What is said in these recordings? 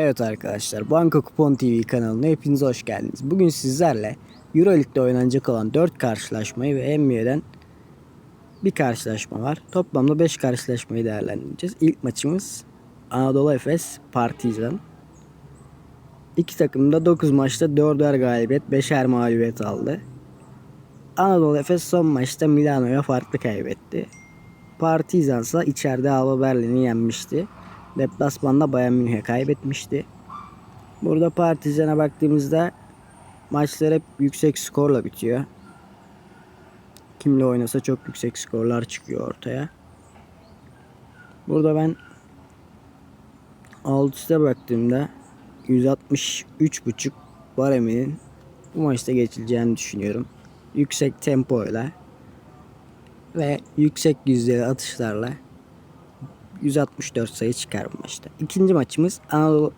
Evet arkadaşlar, Banka Kupon TV kanalına hepiniz hoş geldiniz. Bugün sizlerle Euroleague'de oynanacak olan 4 karşılaşmayı ve NBA'den bir karşılaşma var. Toplamda 5 karşılaşmayı değerlendireceğiz. İlk maçımız Anadolu Efes Partizan. İki takım da 9 maçta 4'er galibiyet, 5'er mağlubiyet aldı. Anadolu Efes son maçta Milano'ya farklı kaybetti. Partizan ise içeride Alba Berlin'i yenmişti. Deplasmanda Bayern Münih'e kaybetmişti. Burada Partizan'a baktığımızda maçlar hep yüksek skorla bitiyor. Kimle oynasa çok yüksek skorlar çıkıyor ortaya. Burada ben alt üste baktığımda 163.5 bareminin bu maçta geçileceğini düşünüyorum. Yüksek tempoyla ve yüksek yüzdeli atışlarla 164 sayı çıkar bu maçta. İkinci maçımız Anadolu,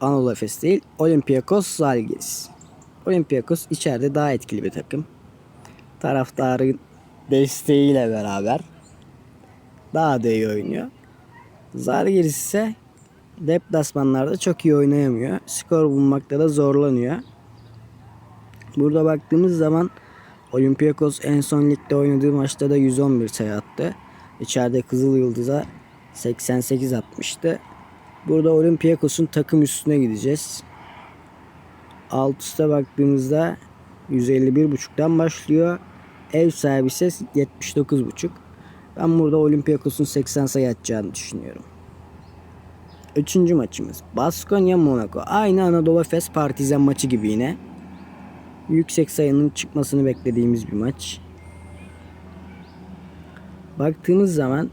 Anadolu Efes değil Olympiakos Zalgiris. Olympiakos içeride daha etkili bir takım. Taraftarın desteğiyle beraber daha da iyi oynuyor. Zalgiris ise deplasmanlarda çok iyi oynayamıyor. Skor bulmakta da zorlanıyor. Burada baktığımız zaman Olympiakos en son ligde oynadığı maçta da 111 sayı attı. İçeride Kızıl Yıldız'a 88 atmıştı. Burada Olympiakos'un takım üstüne gideceğiz. Alt üste baktığımızda 151.5'tan başlıyor. Ev sahibi ise 79.5. Ben burada Olympiakos'un 80 sayı atacağını düşünüyorum. Üçüncü maçımız Baskonya Monaco. Aynı Anadolu Efes Partizan maçı gibi yine. Yüksek sayının çıkmasını beklediğimiz bir maç. Baktığımız zaman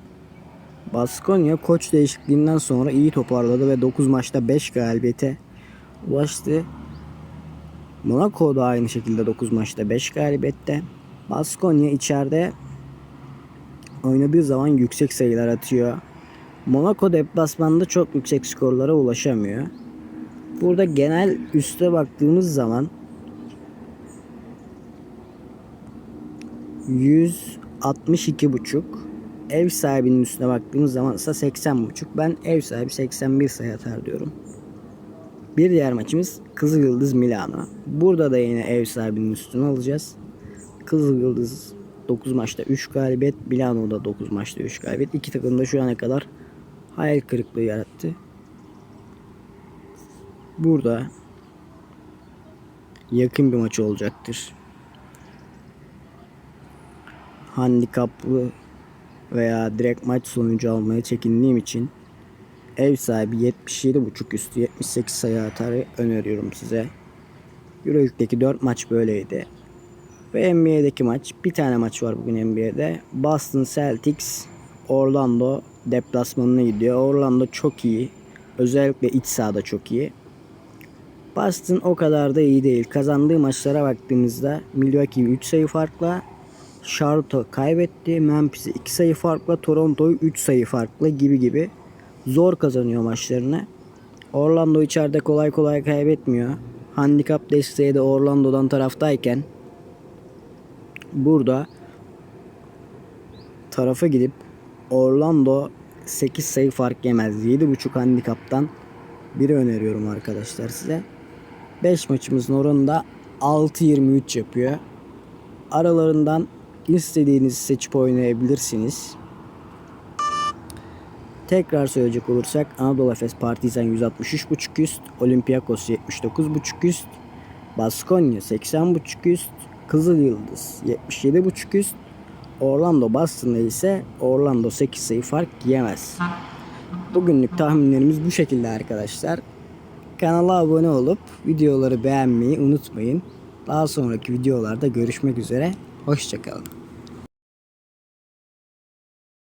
Baskonya koç değişikliğinden sonra iyi toparladı ve 9 maçta 5 galibiyete ulaştı. Monaco da aynı şekilde 9 maçta 5 galibiyette. Baskonya içeride oynadığı zaman yüksek sayılar atıyor. Monaco deplasmanda çok yüksek skorlara ulaşamıyor. Burada genel üste baktığımız zaman 162.5 ev sahibinin üstüne baktığımız zaman ise 80.5 ben ev sahibi 81 sayı atar diyorum. Bir diğer maçımız Kızıl Yıldız Milano. Burada da yine ev sahibinin üstüne alacağız. Kızıl Yıldız 9 maçta 3 galibiyet, Milano'da 9 maçta 3 galibiyet. İki takım da şu ana kadar hayal kırıklığı yarattı. Burada yakın bir maç olacaktır. Handikaplı veya direkt maç sonucu almaya çekindiğim için ev sahibi 77.5 üstü 78 sayı atarı öneriyorum size. Euroleague'deki 4 maç böyleydi. Ve NBA'deki maç bir tane maç var bugün NBA'de. Boston Celtics Orlando deplasmanına gidiyor. Orlando çok iyi. Özellikle iç sahada çok iyi. Boston o kadar da iyi değil. Kazandığı maçlara baktığımızda Milwaukee 3 sayı farkla Charlotte kaybetti. Memphis'i 2 sayı farkla, Toronto'yu 3 sayı farkla gibi gibi zor kazanıyor maçlarını. Orlando içeride kolay kolay kaybetmiyor. Handikap desteği de Orlando'dan taraftayken burada tarafa gidip Orlando 8 sayı fark yemez. 7.5 handikaptan biri öneriyorum arkadaşlar size. 5 maçımızın oranı da 6.23 yapıyor. Aralarından istediğinizi seçip oynayabilirsiniz. Tekrar söyleyecek olursak Anadolu Efes Partizan 163.5 üst, Olympiakos 79.5 üst, Baskonya 80.5 üst, Kızıl Yıldız 77.5 üst, Orlando Boston'da ise Orlando 8 sayı fark yemez. Bugünlük tahminlerimiz bu şekilde arkadaşlar. Kanala abone olup videoları beğenmeyi unutmayın. Daha sonraki videolarda görüşmek üzere. Hoşçakalın.